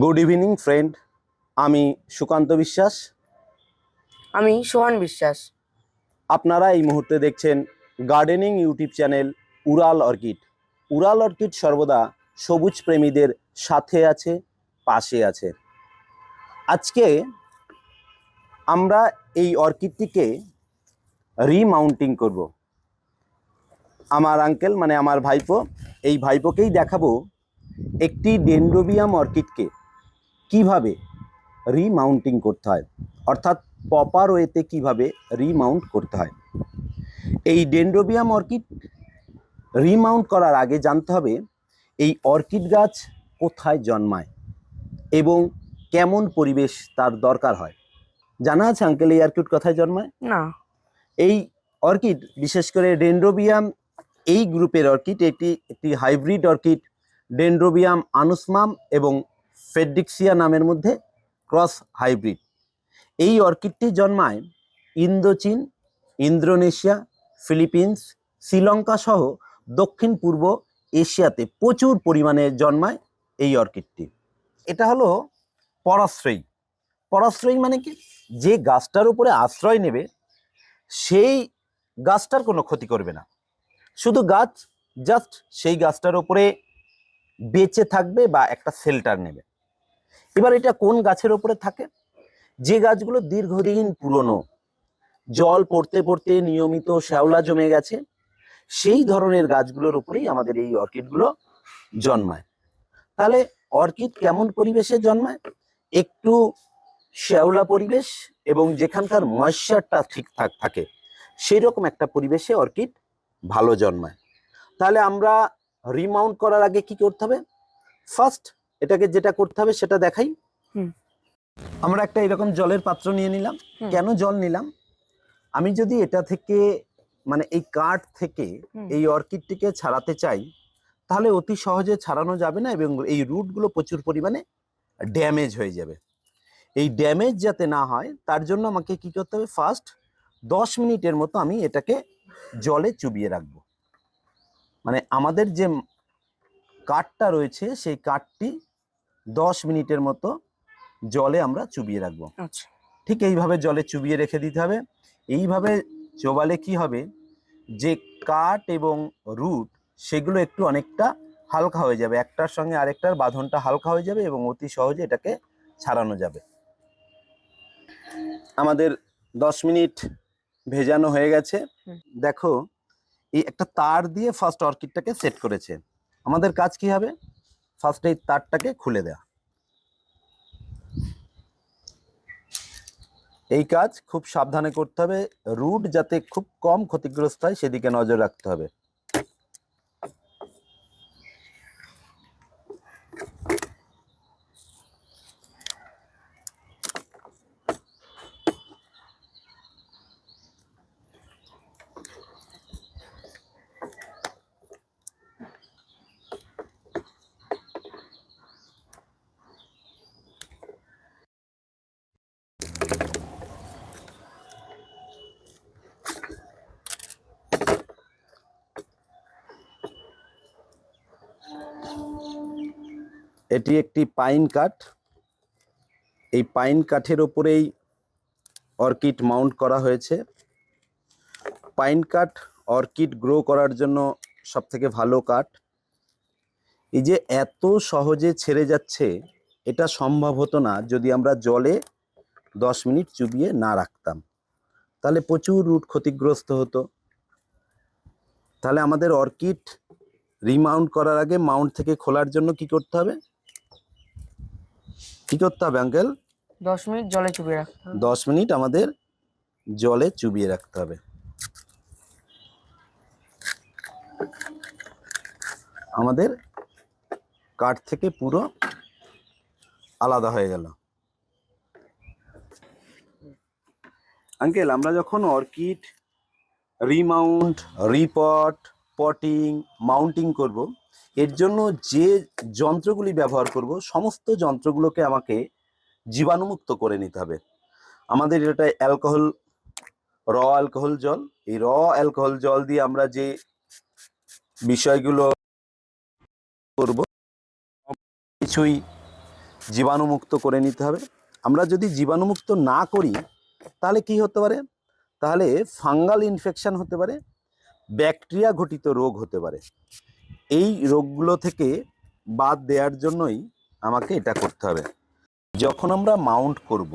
Good evening friend আমি সুকান্ত বিশ্বাস। আমি সোহান বিশ্বাস। আপনারা এই মুহূর্তে দেখছেন gardening YouTube channel Ural orchid Ural orchid সর্বদা সবুজ প্রেমীদের সাথে আছে পাশে আছে। আজকে আমরা এই অর্কিডটিকে রিমাউন্টিং করব। আমার আঙ্কেল মানে আমার ভাইপো এই ভাইপোকেই দেখাবো একটি ডেন্ড্রোবিয়াম অর্কিডকে কীভাবে রিমাউন্টিং করতে হয় অর্থাৎ পপার ওয়েতে কীভাবে রিমাউন্ট করতে হয়। এই ডেন্ড্রোবিয়াম অর্কিড রিমাউন্ট করার আগে জানতে হবে এই অর্কিড গাছ কোথায় জন্মায় এবং কেমন পরিবেশ তার দরকার হয়। জানা আছে আঙ্কেল এই অর্কিড কোথায় জন্মায়? না। এই অর্কিড বিশেষ করে ডেন্ড্রোবিয়াম এই গ্রুপের অর্কিড এটি একটি হাইব্রিড অর্কিড, ডেন্ড্রোবিয়াম আনুসমাম এবং ফেড্রিক্সিয়া নামের মধ্যে ক্রস হাইব্রিড। এই অর্কিডটি জন্মায় ইন্দোচীন, ইন্দোনেশিয়া, ফিলিপিন্স, শ্রীলঙ্কা সহ দক্ষিণ পূর্ব এশিয়াতে প্রচুর পরিমাণে জন্মায় এই অর্কিডটি। এটা হলো পরাশ্রয়ী। পরাশ্রয়ী মানে কি? যে গাছটার উপরে আশ্রয় নেবে, সেই গাছটার কোনো ক্ষতি করবে না। শুধু গাছ জাস্ট সেই গাছটার উপরে বেঁচে থাকবে বা একটা শেল্টার নেবে। এবার এটা কোন গাছের ওপরে থাকে? যে গাছগুলো দীর্ঘদিন পুরনো, জল পড়তে পড়তে নিয়মিত শ্যাওলা জমে গেছে, সেই ধরনের গাছগুলোর উপরেই আমাদের এই অর্কিডগুলো জন্মায়। তাহলে অর্কিড কেমন পরিবেশে জন্মায়? একটু শ্যাওলা পরিবেশ এবং যেখানকার ময়শ্চারটা ঠিকঠাক থাকে সেই রকম একটা পরিবেশে অর্কিড ভালো জন্মায়। তাহলে আমরা রিমাউন্ট করার আগে কি করতে হবে? ফার্স্ট এটাকে যেটা করতে হবে সেটা দেখাই। আমরা একটা এরকম জলের পাত্র নিয়ে নিলাম। কেন জল নিলাম? আমি যদি এটা থেকে মানে এই কাঠ থেকে এই অর্কিডটিকে ছাড়াতে চাই তাহলে অতি সহজে ছাড়ানো যাবে না এবং এই রুটগুলো প্রচুর পরিমাণে ড্যামেজ হয়ে যাবে। এই ড্যামেজ যাতে না হয় তার জন্য আমাকে কি করতে হবে? ফার্স্ট দশ মিনিটের মতো আমি এটাকে জলে চুবিয়ে রাখব। মানে আমাদের যে কাঠটা রয়েছে সেই কাঠটি দশ মিনিটের মতো জলে আমরা চুবিয়ে রাখব। আচ্ছা। ঠিক এইভাবে জলে চুবিয়ে রেখে দিতে হবে। এইভাবে চোবালে কি হবে? যে কাঠ এবং রুট সেগুলো একটু অনেকটা হালকা হয়ে যাবে। একটার সঙ্গে আরেকটার বাঁধনটা হালকা হয়ে যাবে এবং অতি সহজে এটাকে ছাড়ানো যাবে। আমাদের দশ মিনিট ভেজানো হয়ে গেছে। দেখো এই একটা তার দিয়ে ফার্স্ট অর্কিডটাকে সেট করেছে। আমাদের কাজ কি হবে? ফার্স্ট এই তারটাকে খুলে দেয়া। এই কাজ খুব সাবধানে করতে হবে। রুট যাতে খুব কম ক্ষতিগ্রস্ত হয় সেদিকে নজর রাখতে হবে। এটি একটি পাইন কাঠ। এই পাইন কাঠের ওপরেই অর্কিড মাউন্ট করা হয়েছে। পাইন কাঠ অর্কিড গ্রো করার জন্য সব থেকে ভালো কাঠ। এই যে এত সহজে ছেড়ে যাচ্ছে, এটা সম্ভব হতো না যদি আমরা জলে দশ মিনিট চুবিয়ে না রাখতাম। তাহলে প্রচুর রুট ক্ষতিগ্রস্ত হতো। তাহলে আমাদের অর্কিড রিমাউন্ট করার আগে মাউন্ট থেকে খোলার জন্য কি করতে হবে? কি করতে হবে আঙ্কেল দশ মিনিট জলে চুবিয়ে রাখতে হবে। দশ মিনিট আমাদের জলে চুবিয়ে রাখতে হবে। আমাদের কাঠ থেকে পুরো আলাদা হয়ে গেল। আঙ্কেল আমরা যখন orchid remount repot potting mounting করব এর জন্য যে যন্ত্রগুলি ব্যবহার করব, সমস্ত যন্ত্রগুলোকে আমাকে জীবাণুমুক্ত করে নিতে হবে। আমাদের এটা অ্যালকোহল, র অ্যালকোহল জল, এই র অ্যালকোহল জল দিয়ে আমরা যে বিষয়গুলো করব, কিছুই জীবাণুমুক্ত করে নিতে হবে। আমরা যদি জীবাণুমুক্ত না করি, তাহলে কি হতে পারে? তাহলে ফাঙ্গাল ইনফেকশন হতে পারে, ব্যাকটেরিয়া ঘটিত রোগ হতে পারে। এই রোগগুলো থেকে বাদ দেওয়ার জন্যই আমাকে এটা করতে হবে। যখন আমরা মাউন্ট করব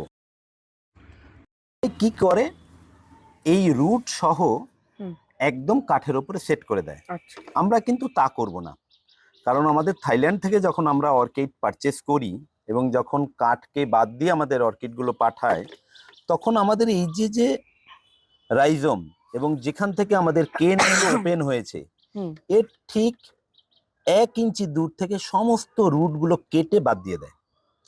কি করে? এই রুট সহ একদম কাঠের ওপরে সেট করে দেয়। আচ্ছা। আমরা কিন্তু তা করব না। কারণ আমাদের থাইল্যান্ড থেকে যখন আমরা অর্কিড পারচেস করি এবং যখন কাঠকে বাদ দিয়ে আমাদের অর্কিডগুলো পাঠায় তখন আমাদের এই যে যে রাইজম এবং যেখান থেকে আমাদের কেন ওপেন হয়েছে এর ঠিক এক ইঞ্চি দূর থেকে সমস্ত রুটগুলো কেটে বাদ দিয়ে দেয়।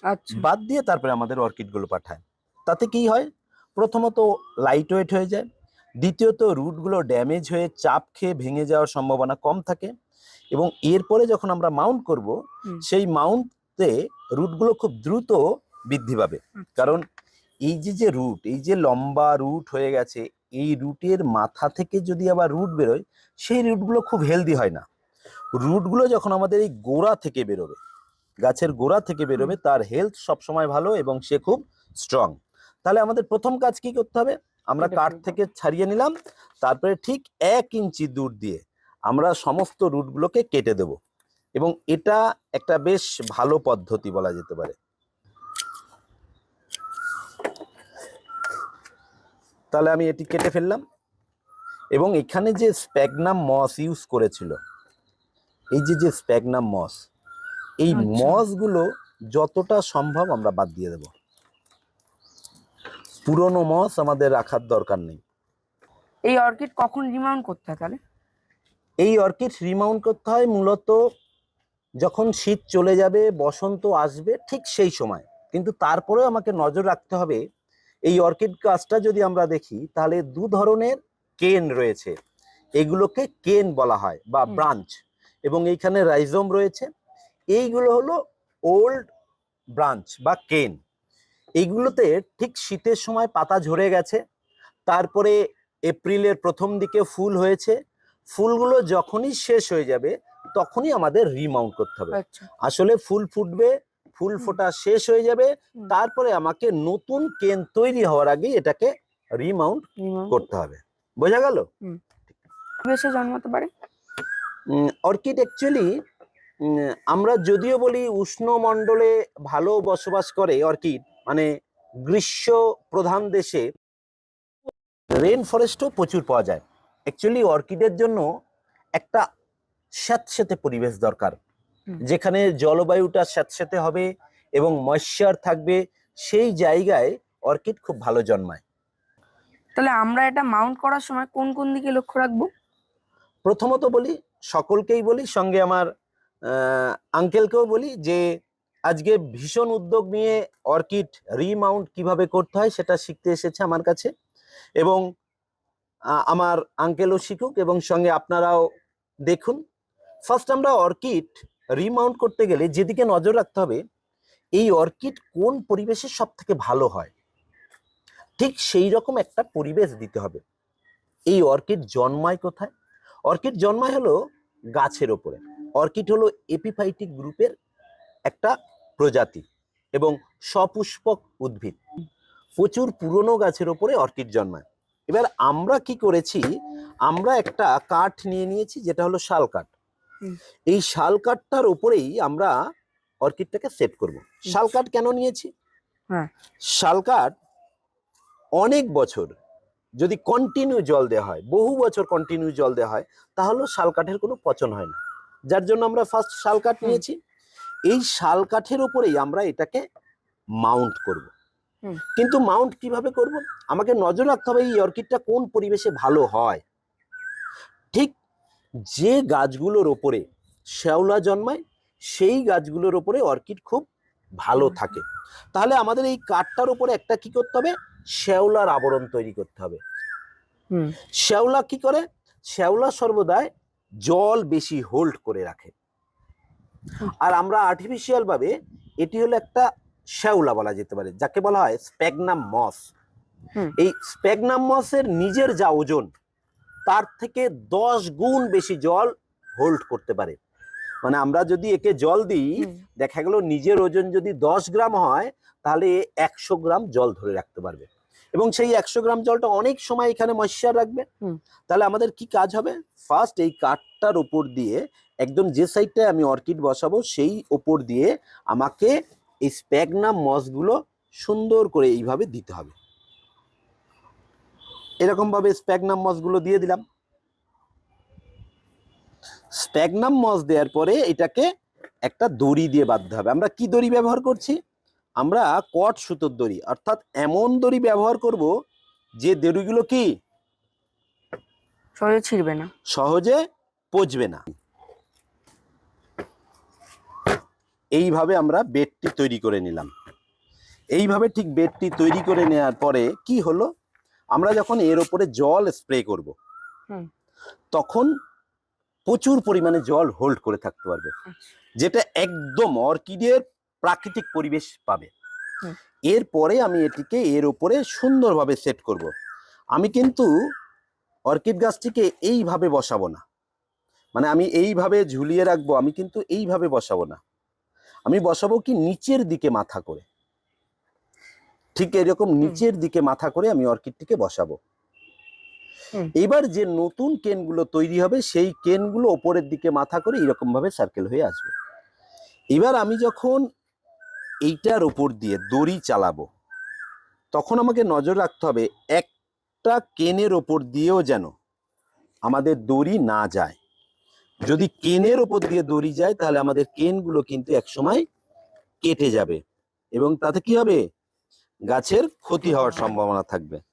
আচ্ছা। বাদ দিয়ে তারপরে আমাদের অর্কিডগুলো পাঠায়। তাতে কি হয়? প্রথমত লাইট ওয়েট হয়ে যায়। দ্বিতীয়ত রুটগুলো ড্যামেজ হয়ে চাপ খেয়ে ভেঙে যাওয়ার সম্ভাবনা কম থাকে। এবং এরপরে যখন আমরা মাউন্ট করব সেই মাউন্টে রুটগুলো খুব দ্রুত বৃদ্ধি পাবে। আচ্ছা। কারণ এই যে যে রুট এই যে লম্বা রুট হয়ে গেছে এই রুটের মাথা থেকে যদি আবার রুট বেরোয় সেই রুটগুলো খুব হেলদি হয় না। রুটগুলো যখন আমাদের এই গোড়া থেকে বেরোবে গাছের গোড়া থেকে বেরোবে তার হেলথ সবসময় ভালো এবং সে খুব স্ট্রং তাহলে আমাদের প্রথম কাজ কি করতে হবে? আমরা কাঠ থেকে ছাড়িয়ে নিলাম তারপরে ঠিক এক ইঞ্চি দূর দিয়ে আমরা সমস্ত রুটগুলোকে কেটে দেব। এবং এটা একটা বেশ ভালো পদ্ধতি বলা যেতে পারে। তাহলে আমি এটি কেটে ফেললাম। এবং এখানে যে স্প্যাগনাম মস ইউজ করেছিল এই যে যে স্প্যাগনাম মস এই আচ্ছা। মসগুলো যতটা সম্ভব আমরা বাদ দিয়ে দেব। পুরনো মস আমাদের রাখার দরকার নেই। এই অর্কিড কখন রিমাউন্ট করতে হয় তাহলে? এই অর্কিড রিমাউন্ট করতে হয় মূলত যখন শীত চলে যাবে বসন্ত আসবে ঠিক সেই সময়। কিন্তু তারপরেও আমাকে নজর রাখতে হবে এই অর্কিড গাছটা যদি আমরা দেখি তাহলে দু ধরনের কেন রয়েছে। এগুলোকে কেন বলা হয় বা। ব্রাঞ্চ। এবং এইখানে রাইজোম রয়েছে। এইগুলো হলো ওল্ড ব্রাঞ্চ বা কেন। এইগুলোতে ঠিক শীতের সময় পাতা ঝরে গেছে তারপরে এপ্রিলের প্রথম দিকে ফুল হয়েছে। ফুলগুলো যখনই শেষ হয়ে যাবে তখনই আমাদের রিমাউন্ট করতে হবে। আচ্ছা। আসলে ফুল ফুটবে ফুল ফোটা শেষ হয়ে যাবে তারপরে আমাকে নতুন কেন তৈরি হওয়ার আগে এটাকে রিমাউন্ট করতে হবে। বোঝা গেল? জন্মাতে পারে? অর্কিড অ্যাকচুয়ালি আমরা যদিও বলি উষ্ণমণ্ডলে ভালো বসবাস করে অর্কিড মানে গ্রীষ্ম প্রধান দেশে রেন ফরেস্টও প্রচুর পাওয়া যায়। অ্যাকচুয়ালি অর্কিডের জন্য একটা স্যাঁতস্যাঁতে পরিবেশ দরকার। যেখানে জলবায়ুটা স্যাঁতস্যাঁতে হবে এবং ময়শ্চার থাকবে সেই জায়গায় অর্কিড খুব ভালো জন্মায়। তাহলে আমরা এটা মাউন্ট করার সময় কোন কোন দিকে লক্ষ্য রাখব? প্রথমত বলি সকলকেই বলি, সঙ্গে আমার আঙ্কেলকেও বলি যে, আজকে ভীষণ উদ্যোগ নিয়ে অর্কিড রিমাউন্ট কীভাবে করতে হয় সেটা শিখতে এসেছে আমার কাছে। এবং আমার আঙ্কেলও শিখুক এবং সঙ্গে আপনারাও দেখুন। ফার্স্ট আমরা অর্কিড রিমাউন্ট করতে গেলে যেদিকে নজর রাখতে হবে, এই অর্কিড কোন পরিবেশে সব থেকে ভালো হয়? ঠিক সেই রকম একটা পরিবেশ দিতে হবে। এই অর্কিড জন্মায় কোথায়? অর্কিড জন্মায় হলো গাছের ওপরে। অর্কিড হলো এপিফাইটিক গ্রুপের একটা প্রজাতি এবং সপুষ্পক উদ্ভিদ। প্রচুর পুরনো গাছের ওপরে অর্কিড জন্মায়। এবার আমরা কি করেছি? আমরা একটা কাঠ নিয়ে নিয়েছি যেটা হলো শাল কাঠ। এই শাল কাঠটার ওপরেই আমরা অর্কিডটাকে সেট করব। শাল কাঠ কেন নিয়েছি? হ্যাঁ। শাল কাঠ অনেক বছর যদি কন্টিনিউ জল দেওয়া হয় বহু বছর কন্টিনিউ জল দেওয়া হয় তাহলে শাল কাঠের কোনো পচন হয় না। যার জন্য আমরা ফার্স্ট শাল কাঠ নিয়েছি। এই শাল কাঠের উপরেই আমরা এটাকে মাউন্ট করব। কিন্তু মাউন্ট কীভাবে করব? আমাকে নজর রাখতে হবে এই অর্কিডটা কোন পরিবেশে ভালো হয়। ঠিক যে গাছগুলোর ওপরে শ্যাওলা জন্মায় সেই গাছগুলোর ওপরে অর্কিড খুব ভালো থাকে। তাহলে আমাদের এই কাঠটার উপরে একটা কি করতে হবে? শ্যাওলার আবরণ তৈরি করতে হবে। হুম। শ্যাওলা কি করে? শ্যাওলা সর্বদাই জল বেশি হোল্ড করে রাখে। আর আমরা আর্টিফিশিয়াল ভাবে এটি হলো একটা শ্যাওলা বলা যেতে পারে যাকে বলা হয় স্প্যাগনাম মস এই স্প্যাগনাম মসের নিজের যা ওজন তার থেকে দশ গুণ বেশি জল হোল্ড করতে পারে। মানে আমরা যদি একে জল দিই দেখা গেল নিজের ওজন যদি দশ গ্রাম হয় তাহলে একশো গ্রাম জল ধরে রাখতে পারবে। এবং সেই একশো গ্রাম জলটা অনেক সময় এখানে ময়শ্চার রাখবে। তাহলে আমাদের কি কাজ হবে? ফার্স্ট এই কাঠটার উপর দিয়ে একদম যে সাইডটায় আমি অর্কিড বসাবো সেই ওপর দিয়ে আমাকে এই স্প্যাগনাম মসগুলো সুন্দর করে এইভাবে দিতে হবে। এরকম ভাবে স্প্যাগনাম মসগুলো দিয়ে দিলাম। স্প্যাগনাম মস দেওয়ার পরে এটাকে একটা দড়ি দিয়ে বাঁধতে হবে। আমরা কি দড়ি ব্যবহার করছি? আমরা কট সুতোর দড়ি অর্থাৎ এমন দড়ি ব্যবহার করব যে দড়িগুলো কি? সহজে ছিঁড়বে না। সহজে পচবে না। এইভাবে আমরা বেডটি তৈরি করে নিলাম। এইভাবে ঠিক বেডটি তৈরি করে নেওয়ার পরে কি হলো? আমরা যখন এর ওপরে জল স্প্রে করব তখন প্রচুর পরিমাণে জল হোল্ড করে থাকতে পারবে। আচ্ছা। যেটা একদম অর্কিডের প্রাকৃতিক পরিবেশ পাবে। এরপরে আমি এটিকে এর ওপরে সুন্দরভাবে সেট করব। আমি কিন্তু অর্কিড গাছটিকে এইভাবে বসাবো না। মানে আমি এইভাবে ঝুলিয়ে রাখব আমি কিন্তু এইভাবে বসাবো না। আমি বসাবো কি নিচের দিকে মাথা করে। ঠিক এরকম নিচের দিকে মাথা করে আমি অর্কিডটিকে বসাবো। এবার যে নতুন কেনগুলো তৈরি হবে সেই কেনগুলো ওপরের দিকে মাথা করে এরকম ভাবে সার্কেল হয়ে আসবে। এবার আমি যখন এইটার ওপর দিয়ে দড়ি চালাবো। তখন আমাকে নজর রাখতে হবে, একটা কেনের ওপর দিয়েও যেন আমাদের দড়ি না যায়। যদি কেনের ওপর দিয়ে দড়ি যায়, তাহলে আমাদের কেনগুলো কিন্তু একসময় কেটে যাবে এবং তাতে কি হবে? গাছের ক্ষতি হওয়ার সম্ভাবনা থাকবে।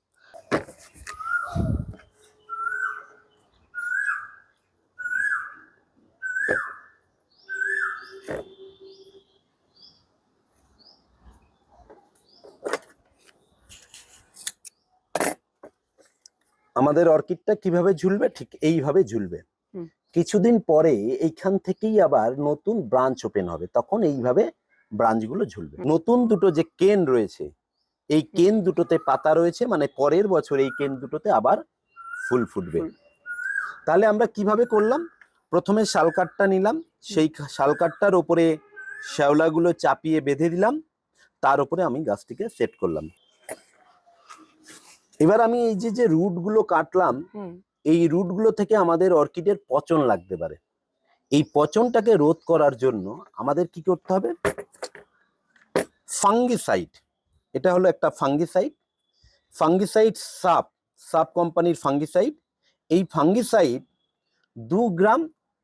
আমাদের অর্কিডটা কীভাবে ঝুলবে? ঠিক এইভাবে ঝুলবে। কিছুদিন পরে এইখান থেকেই আবার নতুন ব্রাঞ্চ ওপেন হবে। তখন এইভাবে ব্রাঞ্চগুলো ঝুলবে। নতুন দুটো যে কেন রয়েছে এই কেন দুটোতে পাতা রয়েছে মানে পরের বছর এই কেন দুটোতে আবার ফুল ফুটবে। তাহলে আমরা কীভাবে করলাম? প্রথমে শালকাঠটা নিলাম সেই শালকাঠটার ওপরে শ্যাওলাগুলো চাপিয়ে বেঁধে দিলাম। তার উপরে আমি গাছটিকে সেট করলাম। এবার আমি এই যে যে রুটগুলো কাটলাম এই রুটগুলো থেকে আমাদের অর্কিডের পচন লাগতে পারে। এই পচনটাকে রোধ করার জন্য আমাদের কি করতে হবে? ফাঙ্গিসাইড এটা হলো একটা ফাঙ্গিসাইড ফাঙ্গিসাইড সাপ সাপ কোম্পানির ফাঙ্গিসাইড এই ফাঙ্গিসাইড দু গ্রাম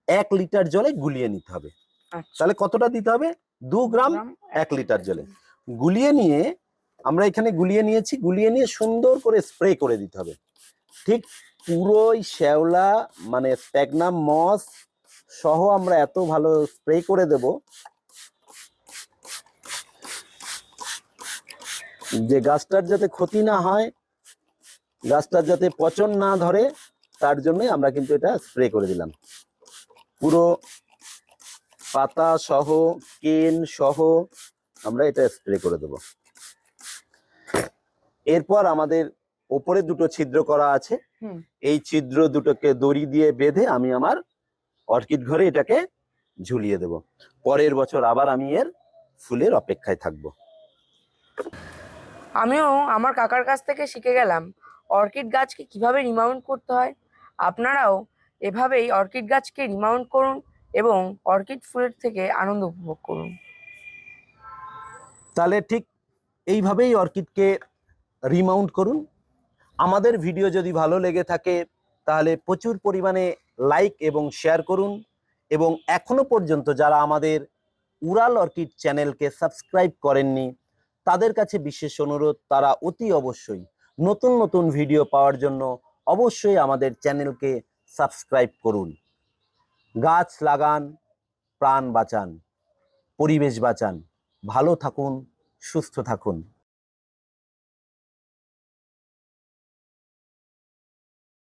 এক লিটার জলে গুলিয়ে নিতে হবে। আচ্ছা। তাহলে কতটা দিতে হবে? দু গ্রাম, এক লিটার জলে। গুলিয়ে নিয়ে আমরা এখানে গুলিয়ে নিয়েছি, গুলিয়ে নিয়ে সুন্দর করে স্প্রে করে দিতে হবে। ঠিক পুরোই শ্যাওলা মানে স্প্যাগনাম, মস সহ আমরা এত ভালো স্প্রে করে দেব। যে গাছটার যাতে ক্ষতি না হয়, গাছটার যাতে পচন না ধরে, তার জন্যই আমরা কিন্তু এটা স্প্রে করে দিলাম। পুরো পাতা সহ, কেন সহ আমরা এটা স্প্রে করে দেব। এরপর আমাদের ওপরে দুটো ছিদ্র করা আছে। এই ছিদ্র দুটোকে দড়ি দিয়ে বেঁধে আমি আমার অর্কিড ঘরে এটাকে ঝুলিয়ে দেব। পরের বছর আবার আমি এর ফুলের অপেক্ষায় থাকব। আমিও আমার কাকার কাছ থেকে শিখে গেলাম অর্কিড গাছকে কীভাবে রিমাউন্ট করতে হয়। আপনারাও এভাবেই অর্কিড গাছকে রিমাউন্ট করুন এবং অর্কিড ফুলের থেকে আনন্দ উপভোগ করুন। তাহলে ঠিক এইভাবেই অর্কিডকে রিমাউন্ট করুন। আমাদের ভিডিও যদি ভালো লেগে থাকে, তাহলে প্রচুর পরিমাণে লাইক এবং শেয়ার করুন এবং এখনও পর্যন্ত যারা আমাদের উড়াল অর্কিড চ্যানেলকে সাবস্ক্রাইব করেননি, তাদের কাছে বিশেষ অনুরোধ, তারা অতি অবশ্যই নতুন নতুন ভিডিও পাওয়ার জন্য অবশ্যই আমাদের চ্যানেলকে সাবস্ক্রাইব করুন। গাছ লাগান, প্রাণ বাঁচান, পরিবেশ বাঁচান। ভালো থাকুন, সুস্থ থাকুন।